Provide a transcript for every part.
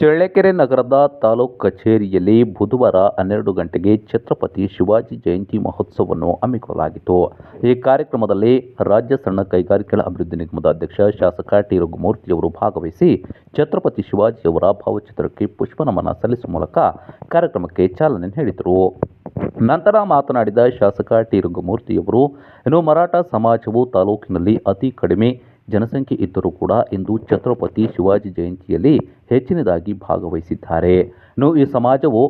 ಚಳ್ಳಕೆರೆ ನಗರದ ತಾಲೂಕು ಕಚೇರಿಯಲ್ಲಿ ಬುಧವಾರ ಹನ್ನೆರಡು ಗಂಟೆಗೆ ಛತ್ರಪತಿ ಶಿವಾಜಿ ಜಯಂತಿ ಮಹೋತ್ಸವವನ್ನು ಹಮ್ಮಿಕೊಳ್ಳಲಾಗಿತ್ತು. ಈ ಕಾರ್ಯಕ್ರಮದಲ್ಲಿ ರಾಜ್ಯ ಸಣ್ಣ ಕೈಗಾರಿಕೆಗಳ ಅಭಿವೃದ್ಧಿ ನಿಗಮದ ಅಧ್ಯಕ್ಷ ಶಾಸಕ ಟಿ. ರಘುಮೂರ್ತಿಯವರು ಭಾಗವಹಿಸಿ ಛತ್ರಪತಿ ಶಿವಾಜಿಯವರ ಭಾವಚಿತ್ರಕ್ಕೆ ಪುಷ್ಪ ನಮನ ಸಲ್ಲಿಸುವ ಮೂಲಕ ಕಾರ್ಯಕ್ರಮಕ್ಕೆ ಚಾಲನೆ ನೀಡಿದರು. ನಂತರ ಮಾತನಾಡಿದ ಶಾಸಕ ಟಿ. ರಘುಮೂರ್ತಿಯವರು ಇನ್ನು ಮರಾಠ ಸಮಾಜವು ತಾಲೂಕಿನಲ್ಲಿ ಅತಿ ಕಡಿಮೆ ಜನಸಂಖ್ಯೆ ಇದ್ದರೂ ಕೂಡ ಇಂದು ಛತ್ರಪತಿ ಶಿವಾಜಿ ಜಯಂತಿಯಲ್ಲಿ ಹೆಚ್ಚಿನದಾಗಿ ಭಾಗವಹಿಸಿದ್ದಾರೆ. ಇನ್ನು ಈ ಸಮಾಜವು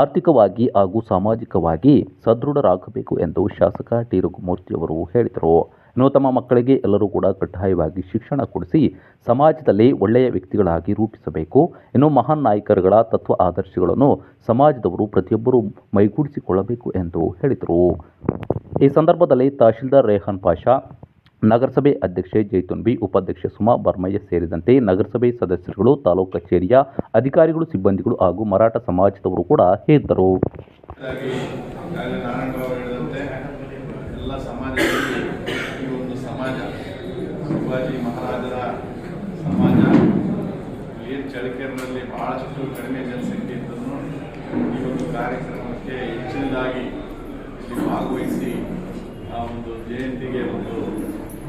ಆರ್ಥಿಕವಾಗಿ ಹಾಗೂ ಸಾಮಾಜಿಕವಾಗಿ ಸದೃಢರಾಗಬೇಕು ಎಂದು ಶಾಸಕ ಟಿ ರಘುಮೂರ್ತಿಯವರು ಹೇಳಿದರು. ಇನ್ನು ತಮ್ಮ ಮಕ್ಕಳಿಗೆ ಎಲ್ಲರೂ ಕೂಡ ಕಡ್ಡಾಯವಾಗಿ ಶಿಕ್ಷಣ ಕೊಡಿಸಿ ಸಮಾಜದಲ್ಲಿ ಒಳ್ಳೆಯ ವ್ಯಕ್ತಿಗಳಾಗಿ ರೂಪಿಸಬೇಕು. ಇನ್ನು ಮಹಾನ್ ನಾಯಕರುಗಳ ತತ್ವ ಆದರ್ಶಗಳನ್ನು ಸಮಾಜದವರು ಪ್ರತಿಯೊಬ್ಬರೂ ಮೈಗೂಡಿಸಿಕೊಳ್ಳಬೇಕು ಎಂದು ಹೇಳಿದರು. ಈ ಸಂದರ್ಭದಲ್ಲಿ ತಹಶೀಲ್ದಾರ್ ರೇಹಾನ್ ಪಾಷಾ ನಗರಸಭೆ ಅಧ್ಯಕ್ಷೆ ಜೈತುನ್ ಬಿ, ಉಪಾಧ್ಯಕ್ಷೆ ಸುಮಾ ಬರ್ಮಯ್ಯ ಸೇರಿದಂತೆ ನಗರಸಭೆ ಸದಸ್ಯರುಗಳು, ತಾಲೂಕು ಕಚೇರಿಯ ಅಧಿಕಾರಿಗಳು, ಸಿಬ್ಬಂದಿಗಳು ಹಾಗೂ ಮರಾಠ ಸಮಾಜದವರು ಕೂಡ ಏನು ಚಳ್ಳಕೆರೆನಲ್ಲಿ ಬಹಳಷ್ಟು ಕಡಿಮೆ ಜನಸಂಖ್ಯೆ ಇದ್ದನ್ನು ಈ ಒಂದು ಕಾರ್ಯಕ್ರಮಕ್ಕೆ ಹೆಚ್ಚಿನದಾಗಿ ಇಲ್ಲಿ ಭಾಗವಹಿಸಿ ಆ ಒಂದು ಜಯಂತಿಗೆ ಒಂದು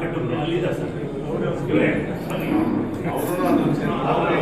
ಕಟ್ಟು ಅಲ್ಲಿ ಸರ್ ಅವರು